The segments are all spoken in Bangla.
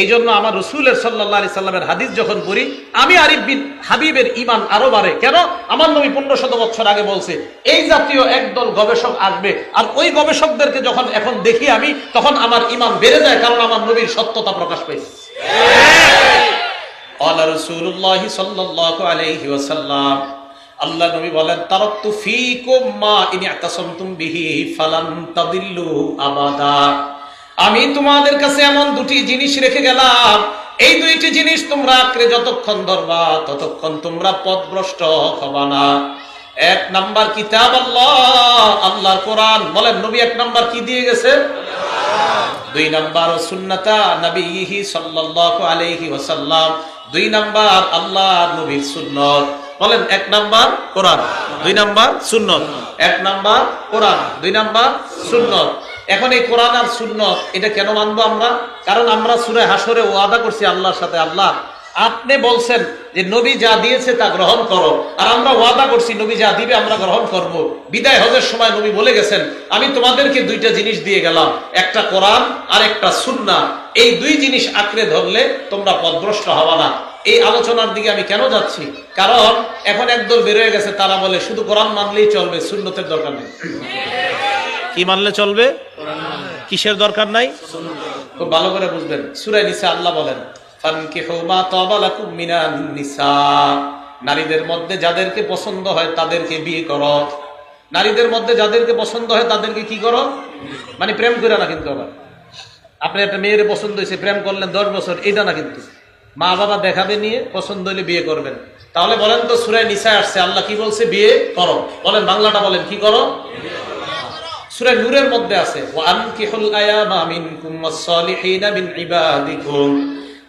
এই জন্য আমার রসুলের সাল্লাহ আলি সাল্লামের হাদিস যখন পড়ি, আমি আরিফ বিন হাবিবের ইমান আরও বাড়ে। কেন? আমার নবী পনেরো শত বছর আগে বলছে, এই জাতীয় একদল গবেষক আসবে, আর ওই গবেষকদেরকে যখন এখন দেখি আমি, তখন আমার ইমান বেড়ে যায়, কারণ আমার নবীর সত্যতা প্রকাশ পেয়েছে। আল্লাহ নবী বলেন আমি তোমাদের কাছে এমন দুটি জিনিস রেখে গেলাম। এই দুইটি জিনিস তোমরা আঁকড়ে যতক্ষণ ধরবা, ততক্ষণ তোমরা পথভ্রষ্ট হবা না। এক নাম্বার কিতাব আল্লাহ। আল্লাহর কোরআন। বলেন, নবী এক নাম্বার কি দিয়ে গেছে? দুই নাম্বার সুন্নাতা নবীহি সাল্লাল্লাহু আলাইহি ওয়াসাল্লাম। দুই নাম্বার আল্লাহ নবীর সুন্নত। বলেন, এক নাম্বার কোরআন, দুই নাম্বার সুন্নত। এক নাম্বার কোরআন, দুই নাম্বার সুন্নত। এখন এই কোরআন আর সুন্নত, এটা কেন মানবো আমরা? কারণ আমরা সুরে হাসরে ওয়াদা করছি আল্লাহর সাথে, আল্লাহ, আপনি বলছেন যে নবী যা দিয়েছে তা গ্রহণ করো। আর আমরা ওয়াদা করছি, নবী যা দিবে আমরা গ্রহণ করব। বিদায় হজের সময় নবী বলে গেছেন, আমি তোমাদেরকে দুইটা জিনিস দিয়ে গেলাম, একটা কোরআন আর একটা সুন্না। এই দুই জিনিস আঁকড়ে ধরলে তোমরা পদভ্রষ্ট হবা না। এই আলোচনার দিকে আমি কেন যাচ্ছি? কারণ এখন একদল বেরোয় গেছে, তারা বলে, শুধু কোরআন মানলেই চলবে, সুন্নতের দরকার নেই। কি মানলে চলবে? কিসের দরকার নাই? খুব ভালো করে বুঝবেন। সুরাই নিসা আল্লাহ বলেন নারীদের মধ্যে যাদেরকে পছন্দ হয় তাদেরকে বিয়ে করো। নারীদের মধ্যে যাদেরকে পছন্দ হয় তাদেরকে কি করো? মানে প্রেম করে না কিন্তু আবার আপনি একটা মেয়ের পছন্দ হয়েছে, প্রেম করলেন দশ বছর এটা না কিন্তু। মা বাবা দেখাবে নিয়ে পছন্দ হলে বিয়ে করবেন। তাহলে বলেন তো সুরায় নিশায় আসছে, আল্লাহ কি বলছে? বিয়ে করো। বলেন, বাংলাটা বলেন, কি করো? সূরা নূরের মধ্যে আছে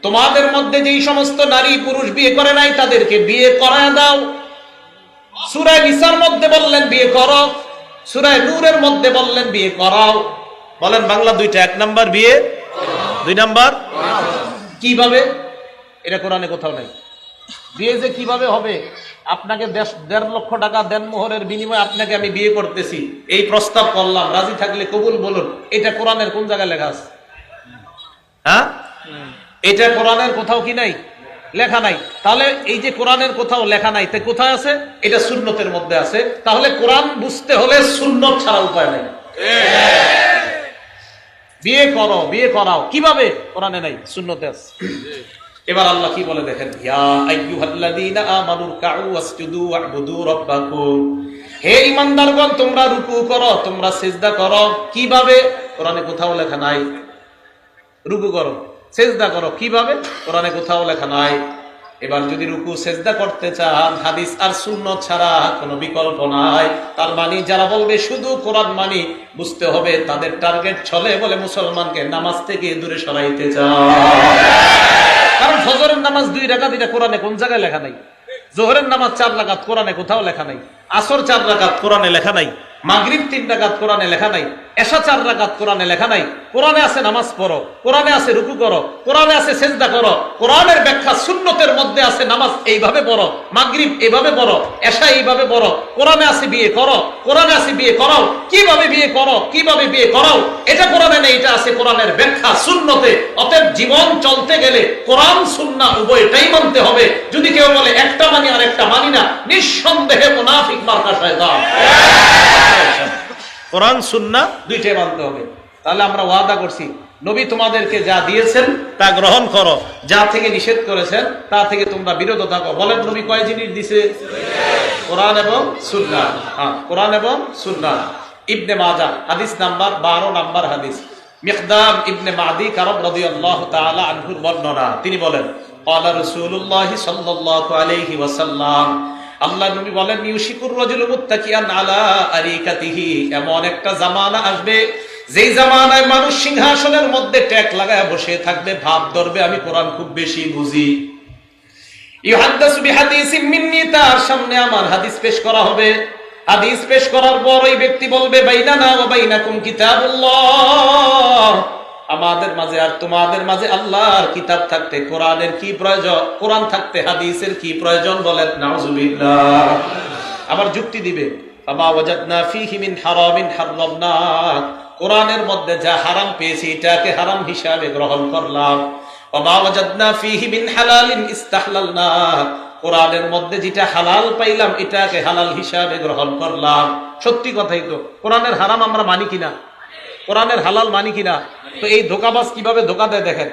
তোমাদের মধ্যে যেই সমস্ত নারী পুরুষ বিয়ে করে নাই তাদেরকে বিয়ে করায় দাও। সূরা নিসার মধ্যে বললেন বিয়ে করো। সূরা নূরের মধ্যে বললেন বিয়ে করাও। বলেন বাংলা দুইটা এক নাম্বার বিয়ে দুই নাম্বার কীভাবে? এটা কোরআনে কোথাও নাই। বিয়ে যে কীভাবে হবে? আপনাকে দেড় লক্ষ টাকা দেনমোহরের বিনিময়ে আপনাকে আমি বিয়ে করতেছি। এই প্রস্তাব করলাম, রাজি থাকলে কবুল বলুন। এটা কোরআনের কোন জায়গায় লেখা আছে? হ্যাঁ? এটা কোরআনের কোথাও কি নাই? লেখা নাই। তাহলে এই যে কোরআনের কোথাও লেখা নাই, তে কোথায় আছে? এটা সুন্নতের মধ্যে আছে। তাহলে কোরআন বুঝতে হলে সুন্নত ছাড়া উপায় নাই। বিয়ে করো, বিয়ে করাও। কীভাবে? কোরআনে নাই, সুন্নতে আছে। এবার আল্লাহ কি বলে দেখেন? হে ঈমানদারগণ, তোমরা রুকু করো, তোমরা সিজদা করো। কীভাবে? কোরআনে কোথাও লেখা নাই। রুকু করো, সেজদা করো। কীভাবে? কোরআনে কোথাও লেখা নাই। এবার যদি রুকু, সেজদা করতে চান, হাদিস আর শূন্য ছাড়া কোনো বিকল্প নাই। তার মানে যারা বলবে শুধু কোরআন মানি, বুঝতে হবে তাদের টার্গেট চলে বলে মুসলমানকে নামাজ থেকে দূরে সরাইতে চায়। নামাজ দুই রেখা এটা কোরআনে কোন জায়গায় লেখা নাই? জোহরের নামাজ চার রাখাত কোরআনে কোথাও লেখা নাই। আসর চার রাখাত কোরআনে লেখা নাই। মাগরিব তিন রাখাত কোরআনে লেখা নাই। এশা চার রাকাত কোরআনে লেখা নাই। কোরআনে আছে নামাজ পড়ো, কোরআনে আছে রুকু করো, কোরআনে আছে সেজদা করো, কোরআনের ব্যাখ্যা সুন্নতের মধ্যে আছে নামাজ এইভাবে পড়ো, মাগরিব এইভাবে পড়ো, এশা এইভাবে পড়ো, কোরআনে আছে বিয়ে করো, কোরআনে আছে বিয়ে করো কীভাবে বিয়ে করো, কীভাবে বিয়ে করো এটা কোরআনে নেই, এটা আছে কোরআনের ব্যাখ্যা শূন্যতে অতএব জীবন চলতে গেলে কোরআন, সুন্না উভয়টাই মানতে হবে। যদি কেউ বলে একটা মানি আর একটা মানি না, নিঃসন্দেহে মুনাফিক মার্কা শয়তান। কোরআন সুন্না দুইটাই মানতে হবে তাহলে আমরা ওয়াদা করছি নবী তোমাদেরকে যা দিয়েছেন তা গ্রহণ করো যা থেকে নিষেধ করেছেন তা থেকে তোমরা বিরত থাকো বলেন নবী কয় জিনিস দিছে কোরআন এবং সুন্না হ্যাঁ কোরআন এবং সুন্না ইবনে মাজা হাদিস নাম্বার বারো নাম্বার হাদিস মিকদাম ইবনে মাদি কারব রাদিয়াল্লাহু তাআলা আনহুর বর্ণনা তিনি বলেন قال رسول الله صلى الله عليه وسلم আল্লাহ নবী বলেন, ইউশিকুর রাজুল মুত্তাকিয়ান আলা আরিকাতিহি। এমন একটা জামানা আসবে, যেই জামানায় মানুষ সিংহাসনের মধ্যে ট্যাক লাগায় বসে থাকবে, ভাব ধরবে, আমি কোরআন খুব বেশি বুঝি। ইউহাদ্দাসু বিহাদিসিন মিন্নি, তার সামনে আমার হাদিস পেশ করা হবে। হাদিস পেশ করার পর ওই ব্যক্তি বলবে, বাইনানা ওয়া বাইনাকুম কিতাবুল্লাহ। আমাদের মাঝে আর তোমাদের মাঝে আল্লাহর কিতাব থাকতে, কোরআনের কি প্রয়োজন? কোরআন থাকতে, হাদিসের কি প্রয়োজন বলেন? আবার যুক্তি দিবে কোরআনের মধ্যে যা হারাম পেয়েছি, এটাকে হারাম হিসাবে গ্রহণ করলাম। মধ্যে যেটা হালাল পাইলাম হালাল হিসাবে গ্রহণ করলাম। সত্যি হারাম আমরা মানি কিনা? কোরআনের হালাল মানি কিনা? তো এই ধোকাবাজ কীভাবে ধোকা দেয় দেখেন?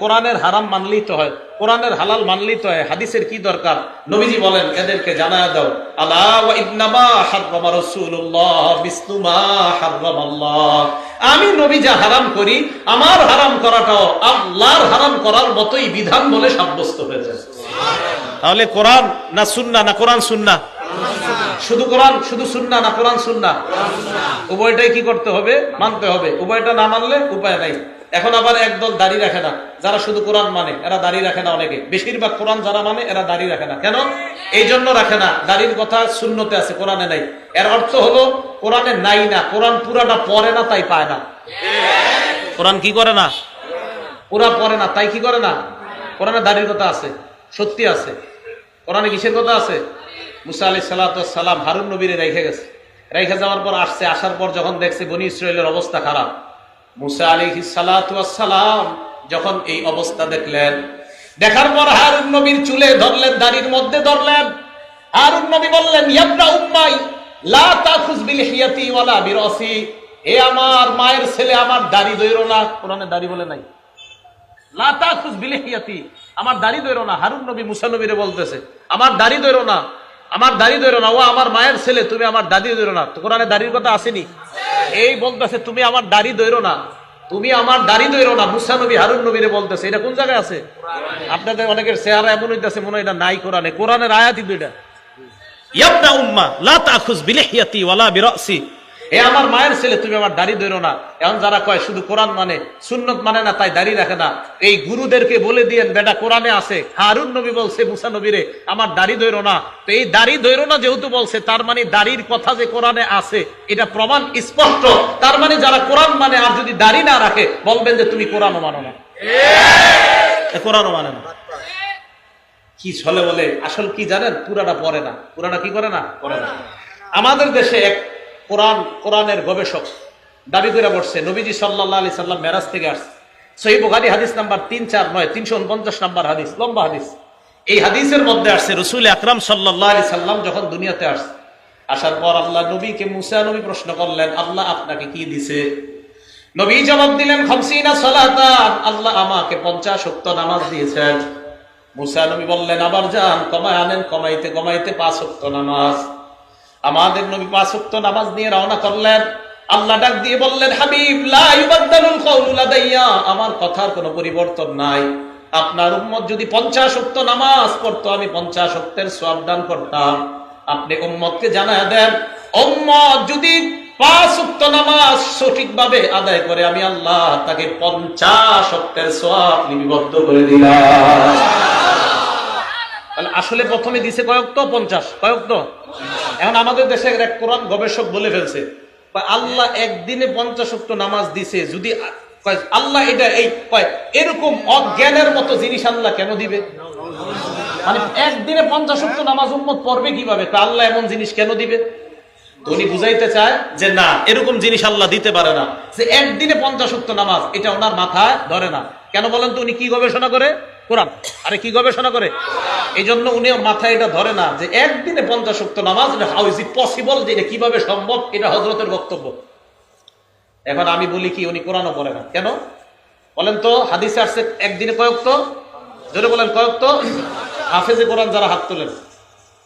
কোরআনের হারাম মানলেই তো হয়, কোরআনের হালাল মানলেই তো হয়, হাদিসের কি দরকার? নবীজি বলেন, এদেরকে জানায় দাও, আলা ওয়া ইন্নামা হাররামা রাসূলুল্লাহ বিসলু মা হাররামাল্লাহ আমি নবী যা হারাম করি, আমার হারাম করাটাও আল্লাহর হারাম করার মতোই বিধান বলে সাব্যস্ত হয়ে যায় তাহলে কোরআন না সুন্না না কোরআন সুন্না? শুধু কোরআন, শুধু সুন্না না কোরআন সুন্না? উভয়টাই কি করতে হবে? মানতে হবে। উভয়টা না মানলে উপায় নাই। এখন আবার একদল দাড়ি রাখে না। যারা শুধু কোরআন মানে এরা দাড়ি রাখে না অনেকে। বেশিরভাগ কোরআন যারা মানে এরা দাড়ি রাখে না। কেন? এই জন্য রাখে না। দাড়ির কথা শূন্যতে আছে, কোরআনে নাই। এর অর্থ হলো, কোরআনে নাই না। কোরআন পুরাটা পড়ে না, তাই পায় না। কোরআন কি করে না? পুরা পড়ে না। তাই কি করে না? কোরআনে দাড়ির কথা আছে, সত্যি আছে। কোরআনে কিসের কথা আছে? মুসা আলি সালাম হারুন নবীরে রেখে গেছে। রেখে যাওয়ার পর আসছে, আসার পর যখন দেখছে বনি ইসরায়েলের অবস্থা খারাপ, মুসা আলী সালাম যখন এই অবস্থা দেখলেন, দেখার পর হারুন নবীর চুলে ধরলেন, দাড়ির মধ্যে ধরলেন। হারুন নবী বললেন, ইয়াবনা উম্মাই, লা তাখুজ বিল হিয়াতি ওয়ালা বিরসি। এ আমার মায়ের ছেলে আমার দাড়ি দইরো না। কোরআনে দাড়ি বলে নাই। লা তাখুজ বিল হিয়াতি, আমার দাড়ি দইরো না। হারুন নবী মুসা নবীরে বলতেছে, আমার দাড়ি দইরো না। আমার দাড়ি ধরো না, ও আমার মায়ের ছেলে, তুমি আমার দাদি ধরো না। কোরআনে দাড়ির কথা আসেনি? এই বলতেছে, তুমি আমার দাড়ি ধরো না, তুমি আমার দাড়ি ধরো না। মুসা নবী, হারুন নবীরে বলতেছে, এটা কোন জায়গায় আছে? আপনাদের অনেকের চেহারা এমন হইতেছে, মনে এটা নাই কোরআনে। কোরআনের আয়াতি দুইটা। ইয়াবনা উম্মা, লা তাখুজ বিলিহিয়াতি ওয়ালা বিরাসি। এ আমার মায়ের ছেলে, তুমি আমার দাড়ি ধরো না। এখন যারা কয়, শুধু কোরআন মানে সুন্নত মানে না, তাই দাড়ি রাখে না। এই গুরুদেরকে বলে দিয়েন, বেটা, কোরআনে আছে। হারুন নবী বলছে, মুসা নবীরে, আমার দাড়ি ধরো না। তো এই দাড়ি ধরো না যেহেতু বলছে, তার মানে দাড়ির কথা যে কোরআনে আছে, এটা প্রমাণ স্পষ্ট। তার মানে যারা কোরআন মানে আর যদি দাড়ি না রাখে, বলবেন যে তুমি কোরআনও মানো না। কোরআনও মানে না। কি ছলে বলে? আসল কি জানেন? পুরাটা পড়ে না। পুরাটা কি করে না? পড়ে না। আমাদের দেশে এক কোরআন, কোরআনের গবেষক। দাবি করে বসছে, নবীজি সাল্লাহ আলি সাল্লাম মেরাজ থেকে আসছে। সহি বুখারি হাদিস নাম্বার তিন, চার, নয়, তিনশো উনপঞ্চাশ নাম্বার হাদিস, লম্বা হাদিস। এই হাদিসের মধ্যে আসছে, রসুল আকরাম সাল্লাহ আলি সাল্লাম যখন দুনিয়াতে আসছে, আসার পর আল্লাহ নবীকে মুসা নবী প্রশ্ন করলেন, আল্লাহ আপনাকে কি দিছে? নবী জবাব দিলেন, খমসিনা সালাতান, আল্লাহ আমাকে পঞ্চাশ উক্ত নামাজ দিয়েছেন। মুসা নবী বললেন, আবার যান, কমায় আনেন, কমাইতে কমাইতে পাঁচ উক্ত নামাজ। আমাদের নবী পাঁচ উক্ত নামাজ নিয়ে রওনা করলেন। আল্লাহ ডাক দিয়ে বললেন, হাবিব আমার কথার কোনো পরিবর্তন নাই। আপনার উম্মত যদি পঞ্চাশ উক্ত নামাজ পড়তো, আমি পঞ্চাশ উক্তের সওয়াব দান করতাম। আপনি উম্মতকে জানায় দেন, উম্মত যদি পাঁচ উক্ত নামাজ সঠিকভাবে আদায় করে, আমি আল্লাহ তাকে পঞ্চাশ উক্তের সওয়াব লিপিবদ্ধ করে দিলাম। তাহলে আসলে প্রথমে দিছে কয়েক তো পঞ্চাশ, কয়েক তো? এখন আমাদের দেশে এক কোরআন গবেষক বলে ফেলছে আল্লাহ একদিনে পঞ্চাশ উক্ত নামাজ দিছে, যদি আল্লাহ এটা এই এরকম অজ্ঞানের মতো জিনিস আল্লাহ কেন দিবে? মানে একদিনে পঞ্চাশ উক্ত নামাজ উম্মত পড়বে কীভাবে? তা আল্লাহ এমন জিনিস কেন দিবে? উনি বুঝাইতে চায় যে না, এরকম জিনিস আল্লাহ দিতে পারে না, যে একদিনে পঞ্চাশ উক্ত নামাজ, এটা ওনার মাথায় ধরে না। কেন বলেন তো উনি কি গবেষণা করে? কোরআন। আরে কি গবেষণা করে? এই জন্য উনি মাথায় এটা ধরে না যে একদিনে পঞ্চাশ উক্ত নামাজ হাউ ইজ ইট পসিবল যে এটা কীভাবে সম্ভব? এটা হজরতের বক্তব্য। এখন আমি বলি কি, উনি কোরআনও পড়ে না। কেন? বলেন তো, হাদিসে আসছে একদিনে কয়েক তো জোরে বলেন কয়েক তো হাফেজে কোরআন যারা হাত তোলেন,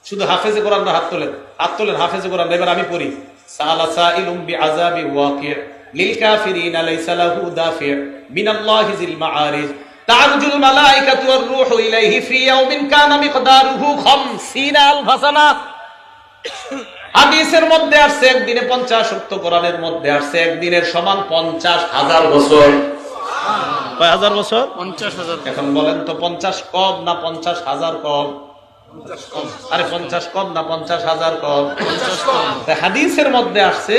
শুধু হাফেজে কোরআন হাত তোলেন হাত তোলেন হাফেজে কোরআন এবার আমি পড়ি, সাআলা সাইলুম বিআযাবি ওয়াকি' লিল কাফিরিনা লাইসা লাহু দাফি' মিনাল্লাহি যিল মাআরিজ। তারজুল মালাইকাতু ওয়ার রূহু ইলাইহি ফি ইয়াউমিন কানা মিকদারুহু 50 আলফ সানা হাদিসের মধ্যে আসছে একদিনে 50 উক্ত কোরআনের মধ্যে আসছে একদিনের সমান 50 হাজার বছর। কয় হাজার বছর? পঞ্চাশ হাজার। এখন বলেন তো 50 কম না 50 হাজার কম? আরে পঞ্চাশ কম না পঞ্চাশ হাজার কম? হাদিসের মধ্যে আসছে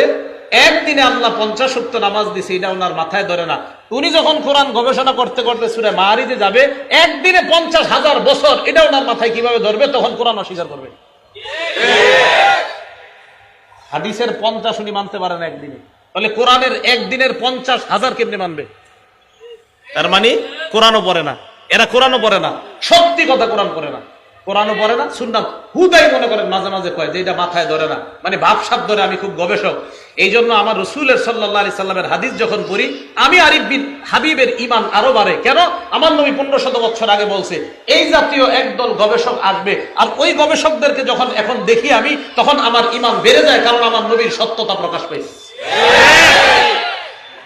একদিনে আল্লাহ পঞ্চাশ উক্ত নামাজ দিছে, এটা ওনার মাথায় ধরে না। উনি যখন কোরআন গবেষণা করতে করতে সুরে মারিতে যাবে, একদিনে পঞ্চাশ হাজার বছর, এটা ওনার মাথায় কীভাবে ধরবে? তখন কোরআন অস্বীকার করবে। হাদিসের পঞ্চাশ উনি মানতে পারেন একদিনে। তাহলে কোরআনের একদিনের পঞ্চাশ হাজার কেমনি মানবে? তার মানে কোরআনও পড়ে না। এরা কোরআনও পড়ে না। সত্যি কথা কোরআন পড়ে না। কোরআনও পড়ে না শুনলাম হুদাই মনে করেন মাঝে মাঝে কয় যে এটা মাথায় ধরে না। মানে ভাবসাব ধরে আমি খুব গবেষক। এই জন্য আমার রসুলের সাল্লাহ আলি সাল্লামের হাদিস যখন পড়ি, আমি আরিফ বিন হাবিবের ইমান আরও বাড়ে। কেন? আমার নবী পনেরো শত বছর আগে বলছে, এই জাতীয় একদল গবেষক আসবে, আর ওই গবেষকদেরকে যখন এখন দেখি আমি, তখন আমার ইমান বেড়ে যায়, কারণ আমার নবীর সত্যতা প্রকাশ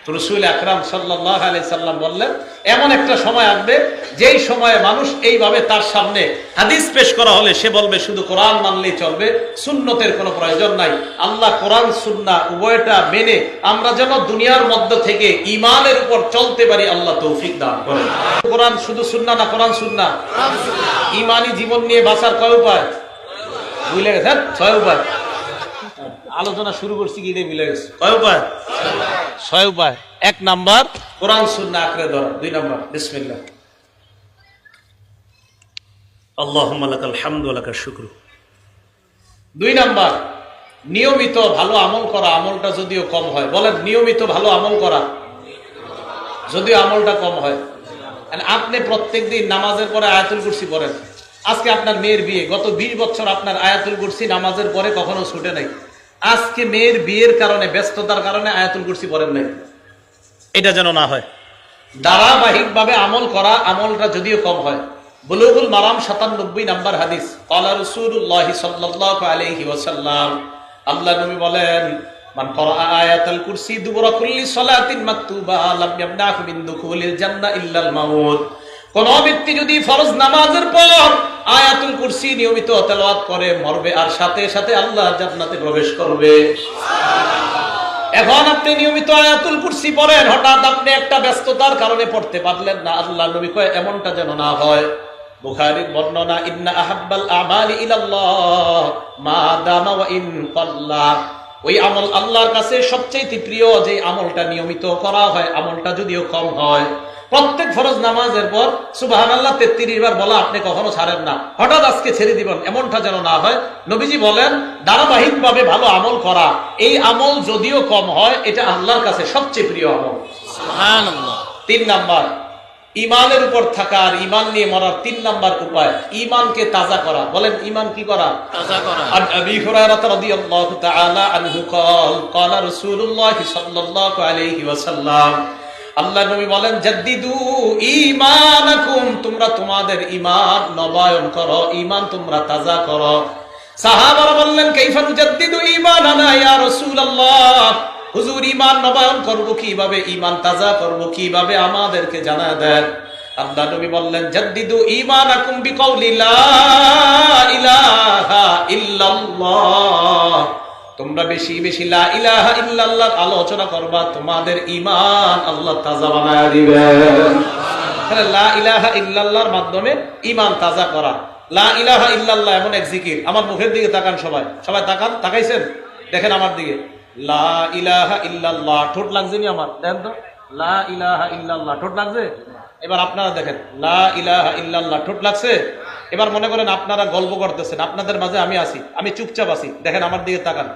রসুল আকরাম সাল্লাহ আলি সাল্লাম বললেন এমন একটা সময় আসবে যেই সময়ে মানুষ এইভাবে তার সামনে হাদিস পেশ করা হলে সে বলবে শুধু কোরআন মানলেই চলবে সুন্নতের কোনো প্রয়োজন নাই। আল্লাহ কোরআন সুন্না উভয়টা মেনে আমরা যেন দুনিয়ার মধ্য থেকে ইমানের উপর চলতে পারি আল্লাহ তৌফিক দান করেন। কোরআন শুধু সুন্না না কোরআন সুন্না? ইমানি জীবন নিয়ে বাঁচার কয় উপায়? বুঝলে গেছেন? ছয় উপায়। আলোচনা শুরু করছি কি মিলে গেছে? কয় উপায়? ছয় উপায়। এক নাম্বার কোরআন সুন্না আঁকড়ে ধরা দুই নাম্বার বিসমিল্লাহ। আল্লাহুম্মা লাকাল হামদু ওয়া লাকাশ শুকরু। দুই নাম্বার নিয়মিত ভালো আমল করা। আমলটা যদিও কম হয়। বলেন নিয়মিত ভালো আমল করা। যদিও আমলটা কম হয়। আপনি প্রত্যেকদিন নামাজের পরে আয়াতুল কুরসি পড়েন। আজকে আপনার মেয়ের বিয়ে। গত বিশ বছর আপনার আয়াতুল কুরসি নামাজের পরে কখনো ছুটে নাই। আজকে মেয়ের বিয়ের কারণে ব্যস্ততার কারণে আয়াতুল কুরসি পড়েন নাই। এটা যেন না হয়। ধারাবাহিকভাবে আমল করা আমলটা যদিও কম হয়। বুলুগুল মারাম সাতানব্বই নাম্বার হাদিস কলা রসুল্লাহ সাল্লাহ আলহি ওসাল্লাম আল্লাহ নবী বলেন মান করা আয়াতুল কুরসি দুবরা কুল্লি সালাতিন মাকতুবা লাম ইয়ামনাহু মিন দুখুলিল জান্নাহ ইল্লাল মাউত কোন ব্যক্তি যদি ফরজ নামাজের পর আয়াতুল কুরসি নিয়মিত তেলাওয়াত করে, মরবে, আর সাথে সাথে আল্লাহ জান্নাতে প্রবেশ করবে। এখন আপনি নিয়মিত আয়াতুল কুরসি পড়েন, হঠাৎ আপনি একটা ব্যস্ততার কারণে পড়তে পারলেন না। আল্লাহ নবী কয়, এমনটা যেন না হয়। বুখারীর বর্ণনা, ইন্না আহাব্বাল আমালি ইলাল্লাহ, মা দামা ওয়া ইন কাল্লা। ওই আমল আল্লাহর কাছে সবচেয়ে প্রিয় যে আমলটা নিয়মিত করা হয়, আমলটা যদিও কম হয় প্রত্যেক ফরজ নামাজের পর সুবাহান আল্লাহ তেত্রিশ বার বলা আপনি কখনো ছাড়েন না হঠাৎ আজকে ছেড়ে দিবেন এমনটা যেন না হয় নবীজি বলেন ধারাবাহিক ভাবে ভালো আমল করা এই আমল যদিও কম হয় এটা আল্লাহর কাছে সবচেয়ে প্রিয় আমল তিন নাম্বার ইমানের উপর থাকা আর ইমান নিয়ে মরার তিন নাম্বার উপায় ইমানকে তাজা করা বলেন ইমান কি করা عن أبي هريرة رضي الله تعالى عنه قال قال رسول الله صلى الله عليه وسلم আল্লাহ নবী বলেন, জাদ্দিদু ঈমানাকুম, তোমরা তোমাদের ঈমান নবায়ন করো, ঈমান তোমরা তাজা করো। সাহাবারা বললেন, কাইফা নুজাদ্দিদু ঈমানানা ইয়া রাসূলুল্লাহ? হুজুর, ঈমান নবায়ন করব কীভাবে? ঈমান তাজা করব কীভাবে? আমাদেরকে জানা দেন। আল্লাহ নবী বললেন, জাদ্দিদু ঈমানাকুম বিকাউলি লা ইলাহা ইল্লাল্লাহ তোমরা বেশি বেশি ইল্লাল্লাহর আলোচনা করবা, তোমাদের ঈমান আল্লাহ তাজা বানায় ইলাহা ইল্লাল্লাহর মাধ্যমে ঈমান তাজা করা। ইল্লাল্লাহ আমার মুখের দিকে তাকান সবাই। সবাই তাকান, তাকাইছেন? দেখেন আমার দিকে। ইল্লাল্লাহ, ঠোঁট লাগছে নি আমার? দেখেন তো। ইল্লাল্লাহ, ঠোঁট লাগছে? এবার আপনারা দেখেন। লা ইলাহা ইল্লাল্লাহ, ঠোঁট লাগছে? এবার মনে করেন আপনারা গল্প করতেছেন। আপনাদের মাঝে আমি আছি, আমি চুপচাপ আছি। দেখেন আমার দিকে তাকান।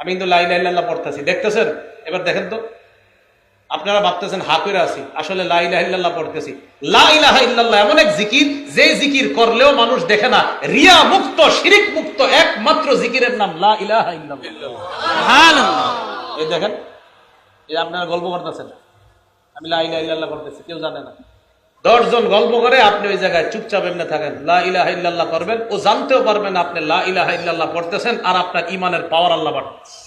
আমি কিন্তু লাই ইলাহা ইল্লাল্লাহ পড়তেছি। দেখতেছেন? এবার দেখেন তো। আপনারা ভাবতেছেন, হা করে আছি। আসলে লা ইলাহা ইল্লাল্লাহ পড়তেছি। লা ইলাহা ইল্লাল্লাহ এমন এক জিকির, যে জিকির করলেও মানুষ দেখে না রিয়া মুক্ত শিরিক মুক্ত একমাত্র জিকিরের নাম লা ইলাহা ইল্লাল্লাহ। এই দেখেন, এই আপনারা গল্প করতেছেন। আমি লা ইলাহা ইল্লাল্লাহ করতেছি কেউ জানে না। দশজন গল্প করে আপনি ওই জায়গায় চুপচাপ এমনি থাকেন। লা ইলাহা ইল্লাল্লাহ করবেন ও জানতেও পারবেন আপনি লা ইলাহা ইল্লাল্লাহ পড়তেছেন আর আপনার ইমানের পাওয়ার আল্লাহ বাড়তেছে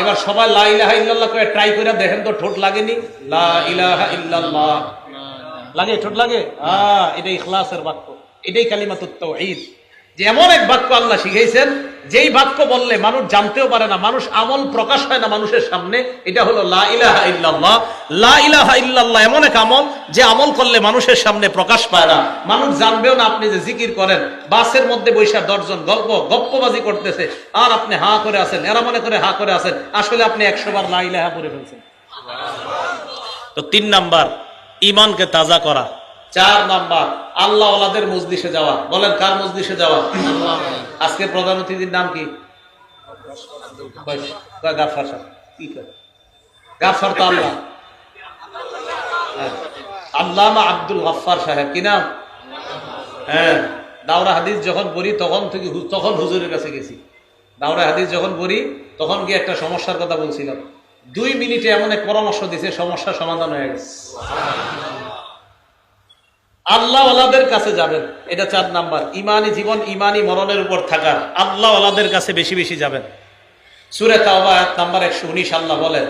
এবার সবাই লা ইলাহা ইল্লাল্লাহ করে ট্রাই করে দেখেন তো ঠোঁট লাগেনি? লা ইলাহা ইল্লাল্লাহ। লাগে ঠোঁট লাগে? হ্যাঁ এটাই ইখলাসের বাক্য। এটাই কালিমাতুত তাওহীদ যে এমন এক বাক্য আল্লাহ শিখাইছেন, যেই বাক্য বললে মানুষ জানতেও পারে না, মানুষ আমল প্রকাশ হয় না মানুষের সামনে, এটা হলো লা এমন এক আমল যে আমল করলে মানুষের সামনে প্রকাশ পায় না। মানুষ জানবেও না আপনি যে জিকির করেন, বাসের মধ্যে বৈশা দশজন গল্প, গপ্পবাজি করতেছে, আর আপনি হা করে আছেন, এরা মনে করে হা করে আছেন, আসলে আপনি একশো বার লা ইলাহা পড়ে ফেলছেন। তো তিন নাম্বার ইমানকে তাজা করা। চার নাম্বার আল্লাহ ওলাদের মজলিসে যাওয়া। বলেন কার মজলিসে যাওয়া? আজকে প্রধান অতিথির নাম কি? গাফার কি গাফার তো আল্লাহ। হ্যাঁ। আল্লামা আব্দুল গফফার সাহেব কি নাম? হ্যাঁ। দাওরা হাদিস যখন পড়ি তখন থেকে তখন হুজুরের কাছে গেছি। দাওরা হাদিস যখন পড়ি তখন গিয়ে একটা সমস্যার কথা বলছিলাম। দুই মিনিটে এমন এক পরামর্শ দিছে সমস্যা সমাধান হয়ে গেছে। আল্লাহ ওলাদের কাছে যাবেন। এটা চার নাম্বার। ইমানি জীবন, ইমানি মরণের উপর থাকার। আল্লাহ ওলাদের কাছে বেশি বেশি যাবেন। সুরে তাওবা নাম্বার 119 আল্লাহ বলেন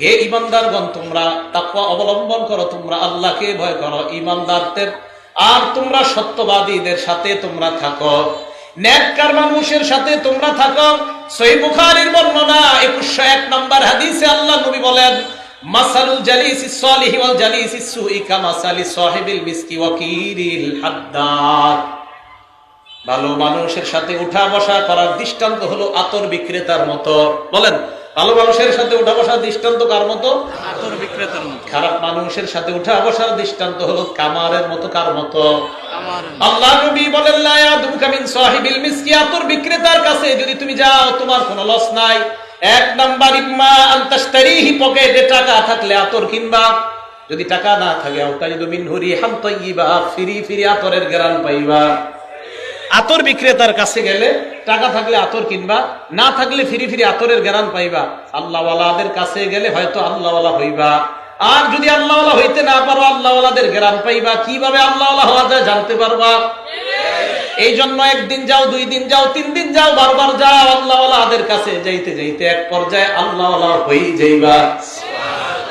হে ঈমানদারগণ, তোমরা অবলম্বন করো, তোমরা আল্লাহকে ভয় করো। ইমানদারদের আর তোমরা সত্যবাদীদের সাথে তোমরা থাকো। মানুষের সাথে তোমরা থাকো। সহি বুখারির বর্ণনা 2101 নম্বর হাদিসে আল্লাহ নবী বলেন, মাসালুল জালিসিস সালিহি ওয়াল জালিসিস সুই কামাসালি সাহিবিল মিসকি ওয়া কিরিল ভালো মানুষের সাথে উঠা বসা করার দৃষ্টান্ত হলো আতর বিক্রেতার মতো। বলেন ভালো মানুষের সাথে উঠা বসার দৃষ্টান্ত কার মতো? খারাপ মানুষের সাথে উঠা বসার দৃষ্টান্ত হলো কামারের মতো কার মতো? আল্লাহ নবী বলেন লা ইয়াদুকা সাহিবিল মিসকি আতর বিক্রেতার কাছে যদি তুমি যাও তোমার কোনো লস নাই। এক নাম্বার ইম্মা আনতাশতারিহি পকেটে টাকা থাকলে আতর কিনবা। যদি টাকা না থাকে আওতাজিদু হাম তাইয়িবা ফিরি ফিরি আতরের গ্রান পাইবা। আতর বিক্রেতার কাছে গেলে টাকা থাকলে আতর কিনবা, না থাকলে ফিরি ফিরি আতরের গ্রান পাইবা। আল্লাহওয়ালাদের কাছে গেলে হয়তো আল্লাহওয়ালা হইবা। আর যদি আল্লাহওয়ালা হইতে না পারো, আল্লাহওয়ালাদের গ্রান পাইবা। কীভাবে আল্লাহওয়ালা হওয়া যায় জানতে পারবা? এই জন্য একদিন যাও, দুই দিন যাও, তিন দিন যাও, বারবার যাও আল্লাহওয়ালাদের কাছে। যাইতে যাইতে এক পর্যায়ে আল্লাহওয়ালা হয়ে যাইবা।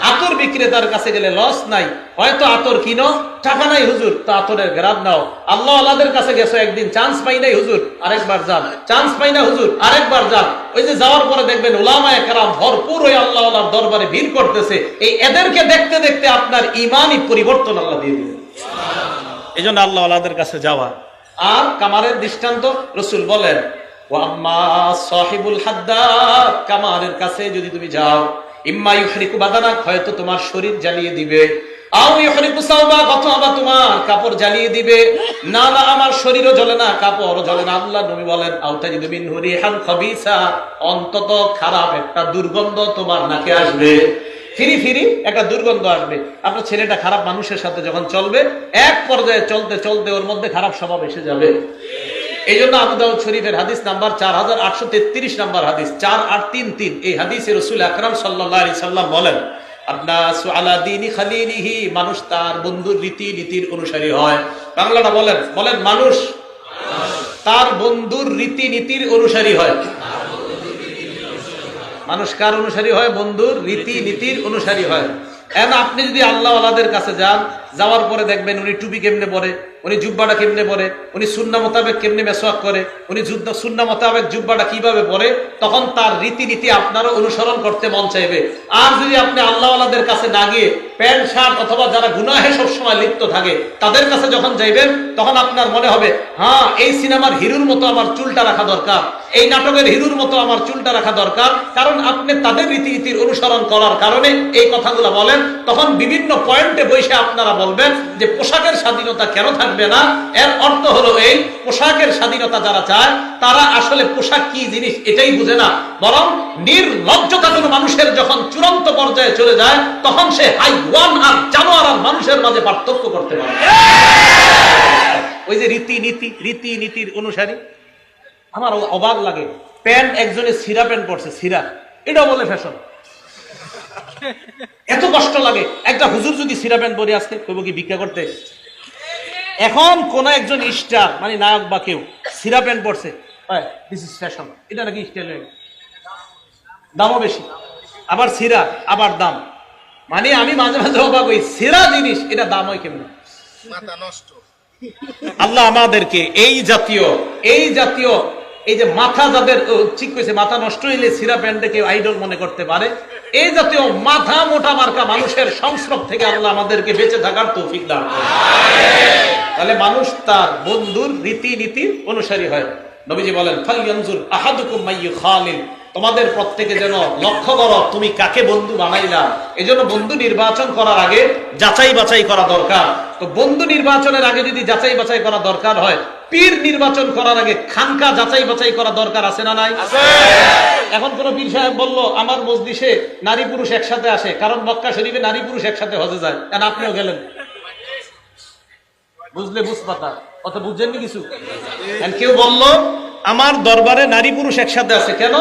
আতর বিক্রেতার কাছে গেলে লস নাই। হয়তো আতর কিনো? টাকা নাই হুজুর। তো আতরের গ্রাম নাও। আল্লাহ আল্লাহদের কাছে গেছো একদিন চান্স পাই নাই হুজুর। আরেকবার যান। চান্স পাই না হুজুর। আরেকবার যান। ওই যে যাওয়ার পরে দেখবেন ওলামায় কারাম ভরপুর ওই আল্লাহ আল্লাহর দরবারে ভিড় করতেছে। এই এদেরকে দেখতে দেখতে আপনার ইমানই পরিবর্তন আল্লাহ দিয়ে দিবেন এই জন্য আল্লাহ আল্লাহদের কাছে যাওয়া। আর কামারের দৃষ্টান্ত রসুল বলেন ও আম্মা সাহিবুল হাদ্দাদ। কামারের কাছে যদি তুমি যাও ইম্মা ইউহরিকু বাদানাক হয়তো তোমার শরীর জ্বালিয়ে দিবে। আও ইউহরিকু তোমার কাপড় জ্বালিয়ে দিবে। না না, আমার শরীরও জ্বলে না জ্বলে না। আল্লাহ নবী বলেন হুরিহান অন্তত খারাপ একটা দুর্গন্ধ তোমার নাকে আসবে। ফিরি ফিরি, একটা দুর্গন্ধ আসবে। আপনার ছেলেটা খারাপ মানুষের সাথে যখন চলবে, এক পর্যায়ে চলতে চলতে ওর মধ্যে খারাপ স্বভাব এসে যাবে। এই জন্য আবু দাউদ শরীফের হাদিস নাম্বার চার হাজার আটশো তেত্রিশ নাম্বার হাদিস, চার আট তিন তিন। এই হাদিসে রসুল আকরাম সাল্লাহ আলি সাল্লাম বলেন মানুষ তার বন্ধুর রীতি নীতির অনুসারী হয়। বাংলাটা বলেন বলেন মানুষ তার বন্ধুর রীতি নীতির অনুসারী হয়। মানুষ কার অনুসারী হয়? বন্ধুর রীতি নীতির অনুসারী হয়। এখন আপনি যদি আল্লাহ আল্লাহদের কাছে যান, যাওয়ার পরে দেখবেন উনি টুপি কেমনে পরে, উনি জুব্বাটা কেমনে পরে, উনি সুন্না মোতাবেক কেমনে মেসোয়াক করে, উনি যুদ্ধ, সুন্না মোতাবেক জুব্বাটা কীভাবে পরে, তখন তার রীতিনীতি আপনারও অনুসরণ করতে মন চাইবে। আর যদি আপনি আল্লাহ আল্লাহদের কাছে না গিয়ে প্যান্ট, শার্ট অথবা যারা গুনাহে সবসময় লিপ্ত থাকে, তাদের কাছে যখন যাইবেন, তখন আপনার মনে হবে হ্যাঁ এই সিনেমার হিরুর মতো আমার চুলটা রাখা দরকার। এই নাটকের হিরুর মতো আমার চুলটা রাখা দরকার কারণ আপনি তাদের রীতিনীতির অনুসরণ করার কারণে এই কথাগুলো বলেন। তখন বিভিন্ন পয়েন্টে বসে আপনারা বলবেন যে পোশাকের স্বাধীনতা কেন থাকবে না? এর অর্থ হলো এই পোশাকের স্বাধীনতা যারা চায় তারা আসলে পোশাক কি জিনিস এটাই বুঝে না। বরং নির্লজ্জতা কোনো মানুষের যখন চূড়ান্ত পর্যায়ে চলে যায় তখন সে হাইওয়ান আর জানোয়ার আর মানুষের মাঝে পার্থক্য করতে পারে। ওই যে রীতি নীতি রীতি নীতির অনুসারী। আমার অবাক লাগে। প্যান্ট একজনে সিরা প্যান্ট পরছে সিরা। এটা বলে ফ্যাশন এত কষ্ট লাগে। একটা হুজুর যদি সিরা প্যান্ট পরে আজকে কইব কি ভিক্ষা করতে? এখন কোন একজন স্টার মানে নায়ক বা কেউ সিরা প্যান্ট পরছে দিস ইজ ফ্যাশন এটা নাকি স্টাইল দামও বেশি। আবার সিরা আবার দাম। মানে আমি মাঝে মাঝে অবাক হই সিরা জিনিস এটা দাম হয় কেমন? আল্লাহ আমাদেরকে এই জাতীয় এই জাতীয় এই যে মাথা যাদের ঠিক কইছে, মাথা নষ্ট হইলে সিরা কেউ আইডল মনে করতে পারে। এই জাতীয় মাথা মোটা মার্কা মানুষের সংস্রব থেকে আল্লাহ আমাদেরকে বেঁচে থাকার তৌফিক দান তাহলে মানুষ তার বন্ধুর রীতি নীতির অনুসারী হয়। নবীজি বলেন ফালিয়ানজুর আহাদুকুম মাইয়ু খালিল। তোমাদের প্রত্যেকে যেন লক্ষ্য করো, তুমি কাকে বন্ধু বানাইলা। এই জন্য বন্ধু নির্বাচন করার আগে যাচাই বাছাই করা দরকার। তো বন্ধু নির্বাচনের আগে যদি যাচাই বাছাই করা দরকার হয় পীর নির্বাচন করার আগে খানকা যাচাই বাছাই করা দরকার আছে না নাই? এখন কোন পীর সাহেব বলল আমার মসজিষে নারী পুরুষ একসাথে আসে কারণ মক্কা শরীফে নারী পুরুষ একসাথে হজে যায়। কেন আপনিও গেলেন? বুঝলে বুঝপাতা কথা বুঝছেননি কিছু? কেউ বলল আমার দরবারে নারী পুরুষ একসাথে আছে। কেন?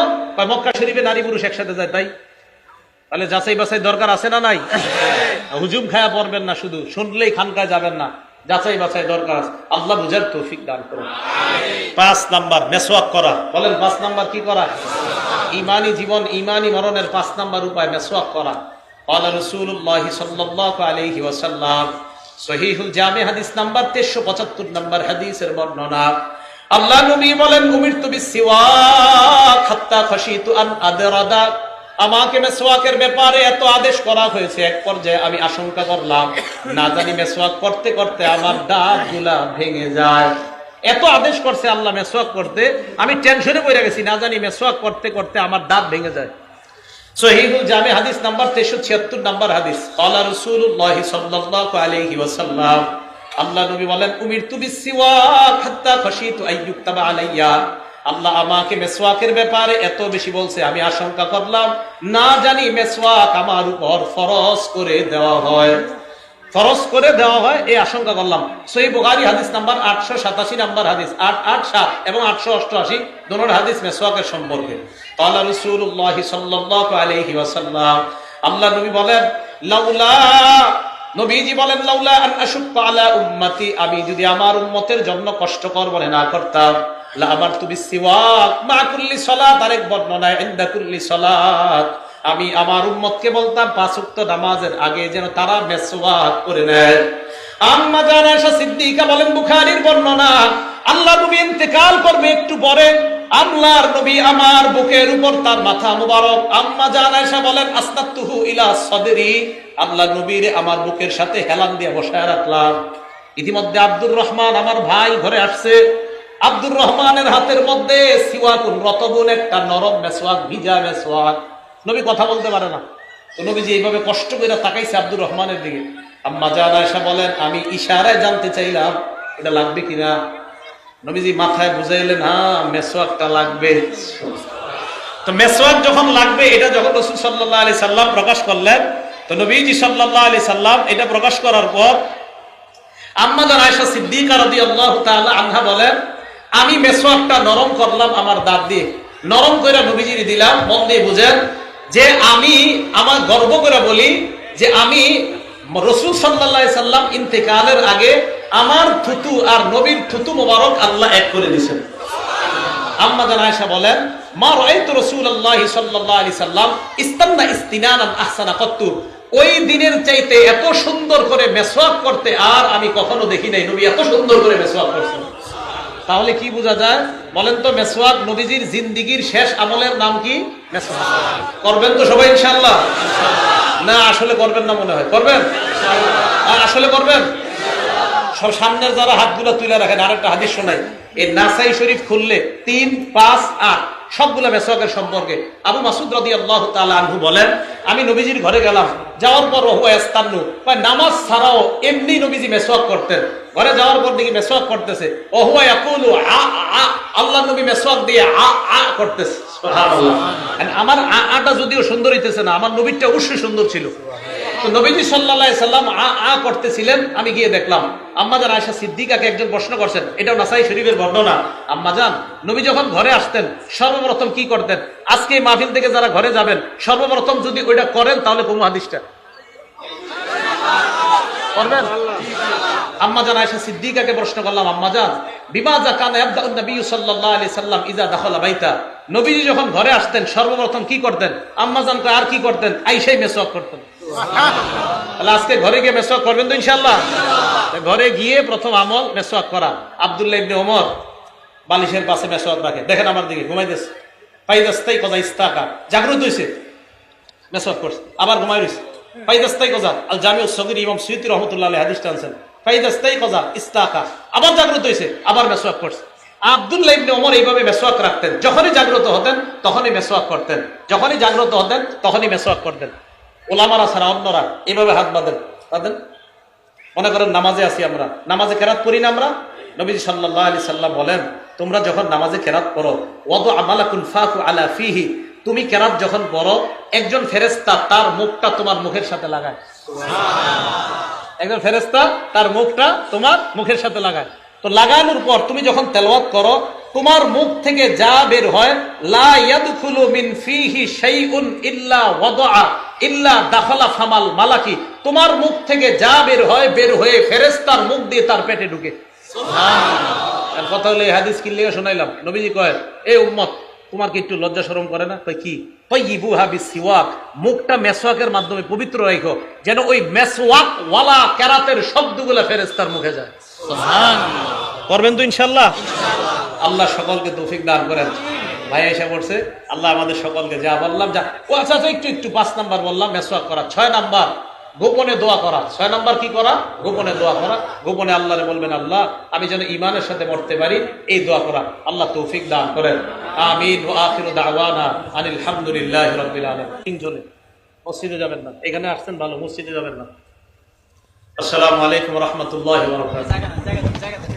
মক্কা শরীফে নারী পুরুষ একসাথে যায় তাই? তাহলে যাচাই বাছাই দরকার আছে না নাই? হুজুম খায়া পড়বেন না শুধু শুনলেই খানকায় যাবেন না। যাচাই বাছাই দরকার আছে আল্লাহ বুঝার তৌফিক দান করুন পাঁচ নাম্বার মেসওয়াক করা বলেন পাঁচ নাম্বার কি করা ইমানি জীবন ইমানি মরণের পাঁচ নাম্বার উপায় মেসওয়াক করা قال رسول الله صلى الله عليه وسلم সহিহুল জামে হাদিস নাম্বার 375 নাম্বার হাদিসের বর্ণনা আল্লাহ নবী বলেন উমিরতু বিসিওয়াক হাত্তা খাশিতু আন আদরাদা আমাকে মেসওয়াকের ব্যাপারে এত আদেশ করা হয়েছে, এক পর্যায়ে আমি আশঙ্কা করলাম, না জানি মেসওয়াক করতে করতে আমার দাঁতগুলা ভেঙে যায়। এত আদেশ করছে আল্লাহ মেসওয়াক করতে, আমি টেনশনে পড়ে গেছি, না জানি মেসওয়াক করতে করতে আমার দাঁত ভেঙে যায়। জামে হাদিস নাম্বার 376 নাম্বার হাদিস। সাল্লাল্লাহু আলাইহি ওয়াসাল্লাম। আল্লাহ নবী বলেন হাত্তা খাশিতু আইয়ুক্তাবা আলাইয়া। আল্লাহ আমাকে মেসওয়াকের ব্যাপারে এত বেশি বলছে, আমি আশঙ্কা করলাম। না জানি মেসওয়াক আমার উপর ফরজ করে দেওয়া হয়। ফরজ করে দেওয়া হয়, এই আশঙ্কা করলাম। সই বুখারি হাদিস নাম্বার আটশো সাতাশি নাম্বার হাদিস, আট আট, সাত এবং আটশো অষ্টআশি দোনোর হাদিস মেসওয়াকের সম্পর্কে। তালা রসুল্লাহ সাল্লাহ আলহি ওয়াসাল্লাম, আল্লাহ নবী বলেন, লাউলা নবীজি বলেন, লাউলা আলা উম্মতি আমি যদি আমার উম্মতের জন্য কষ্টকর বলে না করতাম। আমার তুমি সিওয়াক মা কুল্লি আমি আমার উম্মতকে বলতাম, পাঁচ নামাজের আগে যেন তারা মেসওয়াক করে নেয়। সিদ্দিকা বলেন, বুখারীর বর্ণনা, আল্লাহ নবী ইন্তেকাল করবে একটু পরে, আল্লাহর নবী আমার বুকের উপর তার মাথা মুবারক। আম্মা জান আয়েশা বলেন আসনাতুহু ইলা সদরি, আল্লাহ নবীর আমার বুকের সাথে হেলান দিয়ে বসায় রাখলাম। ইতিমধ্যে আব্দুর রহমান আমার ভাই ঘরে আসছে। আব্দুর রহমানের হাতের মধ্যে সিওয়াকুন রতবুন একটা নরম মেসোয়াক, ভিজা মেসোয়াক। নবী কথা বলতে পারে না। তো নবীজি এইভাবে কষ্ট করে তাকাইছে আব্দুর রহমানের দিকে। আম্মা জানা এসে বলেন, আমি ইশারায় জানতে চাইলাম, এটা লাগবে কিনা? নবীজি মাথায় বুঝাইলেন হ্যাঁ মেসোয়াকটা লাগবে। তো মেসোয়াক যখন লাগবে, এটা যখন রসুল সাল্লাহ আলি সাল্লাম প্রকাশ করলেন, তো নবীজি সাল্লাহ আলি সাল্লাম এটা প্রকাশ করার পর আম্মা জান আয়েশা সিদ্দিকা রাদিয়াল্লাহু তাআলা আনহা বলেন আমি মেসোয়াকটা নরম করলাম আমার দাঁত দিয়ে। নরম করে নবীজির দিলাম, মন দিয়ে বুঝেন যে আমি আমার গর্ব করে বলি যে আমি রসুল সাল্লাহ সাল্লাম ইন্তেকালের আগে আমার থুতু আর নবীর থুতু মোবারক আল্লাহ এক করে দিয়েছেন। এত সুন্দর করে মেসওয়াক করতে আর আমি কখনো দেখি নাই। নবী এত সুন্দর করে মেসওয়াক করছেন। তাহলে কি বোঝা যায়? বলেন তো মেসোয়াক নবীজির জিন্দিগির শেষ আমলের নাম কি? মেসওয়াক। করবেন তো সবাই ইনশাআল্লাহ? না, আসলে করবেন না মনে হয়। করবেন? আর আসলে করবেন? সব সামনের যারা হাতগুলো তুলে রাখেন, আরেকটা হাদিস শোনাই। এই নাসাই শরীফ খুললে তিন, পাঁচ, আট, সবগুলো মেসওয়াকের সম্পর্কে আবু মাসুদ রদি আল্লাহ আনহু বলেন, আমি নবীজির ঘরে গেলাম, যাওয়ার পর ওহুয়াস্তান্নু নামাজ ছাড়াও এমনি নবীজি মেসোয়াক করতেন। ঘরে যাওয়ার পর দেখি মেসওয়াক করতেছে। ওহুয়া ইয়াকুলু আ আ আল্লাহ নবী মেসওয়াক দিয়ে আ আ করতেছে। আমার আ আটা যদিও সুন্দর হইতেছে না আমার নবীরটা অবশ্যই সুন্দর ছিল। তো নবীজি সাল্লাহ সাল্লাম আ আ করতেছিলেন আমি গিয়ে দেখলাম। আম্মাজান আয়সা সিদ্দিকাকে একজন প্রশ্ন করছেন এটাও নাসাই শরীফের বর্ণনা। আম্মাজান নবী যখন ঘরে আসতেন সর্বপ্রথম কি করতেন? আজকে এই মাহফিল থেকে যারা ঘরে যাবেন সর্বপ্রথম যদি ওইটা করেন তাহলে কোন হাদিসটা করবেন? আয়েশা সিদ্দিকাকে প্রশ্ন করলাম যখন ঘরে আসতেন, সর্বপ্রথম কি করতেন? আর কি করতেন? আইসাই করতেন। আজকে ঘরে গিয়ে মেসওয়াক করবেন তো ঘরে গিয়ে প্রথম আমল মেসওয়াক করা। আব্দুল্লাহ ইবনে ওমর বালিশের পাশে মেসওয়াক রাখে। দেখেন আমার দিকে ঘুমাইতেছে পাইদাস্তাই কথা ইস্তাকা। জাগ্রত হইছে। মেসওয়াক করছে। আবার ঘুমাই রইছে। ফাইদাস্তাই কজা? আল জামিউ সগির ইমাম সুয়ুতি রহমতুল্লাহ হাদিস টানছেন আবার জাগ্রত হইছে, আবার মেসওয়াক করছে। আব্দুল্লাহ ইবনে ওমর এইভাবে মেসওয়াক রাখতেন। যখনই জাগ্রত হতেন, তখনই মেসওয়াক করতেন। যখনই জাগ্রত হতেন, তখনই মেসওয়াক করতেন। ওলামারা ছাড়া অন্যরা এইভাবে হাত বাঁধেন। বাঁধেন? মনে করেন নামাজে আছি আমরা। নামাজে কেরাত করি না আমরা? নবীজি সাল্লাহ আলি সাল্লাম বলেন, তোমরা যখন নামাজে কেরাত পড়ো, ওয়াদ আমালাকুল ফাকু আলা ফিহি তুমি কেরাত যখন পড়ো, একজন ফেরেস্তা তার মুখটা তোমার মুখের সাথে লাগায়। একজন ফেরেস্তা তার মুখটা তোমার মুখের সাথে লাগায়। তো লাগানোর পর তুমি যখন তেলাওয়াত করো, তোমার মুখ থেকে যা বের হয়, লা ইয়াদখুলু ইল্লা ওয়াদআ, ইল্লা দাখালা ফামাল মালাকি। তোমার মুখ থেকে যা বের হয়, বের হয়ে ফেরেশতার মুখ দিয়ে তার পেটে ঢুকে। আর কথা হলে হাদিস কি শোনাইলাম। নবীজি কয় এই উম্মত তোমার কি একটু লজ্জা শরম করে না? কই কি? তৈবু হাবি সিওয়াক মুখটা মেসওয়াকের মাধ্যমে পবিত্র রাখো যেন ওই মেসওয়াক ওয়ালা কেরাতের শব্দগুলো ফেরেস্তার মুখে যায়। করবেন তো ইনশাল্লাহ আল্লাহ সকলকে তৌফিক দান করেন। ভাই এসে পড়ছে আল্লাহ আমাদের সকলকে যা বললাম যা ও আচ্ছা আচ্ছা একটু একটু পাঁচ নাম্বার বললাম মেসওয়াক করা। ছয় নাম্বার। গোপনে দোয়া করা। ছয় নাম্বার কি করা? গোপনে দোয়া করা। গোপনে আল্লাহরে বলবেন, আল্লাহ, আমি যেন ইমানের সাথে মরতে পারি, এই দোয়া করা। আল্লাহ তৌফিক দান করেন। আমিন ও আখির দাওয়ানা আনিল হামদুলিল্লাহ তিনজনে। মসজিদে যাবেন না। এখানে আসছেন ভালো, মসজিদে যাবেন না। আসসালামু আলাইকুম রাহমাতুল্লাহি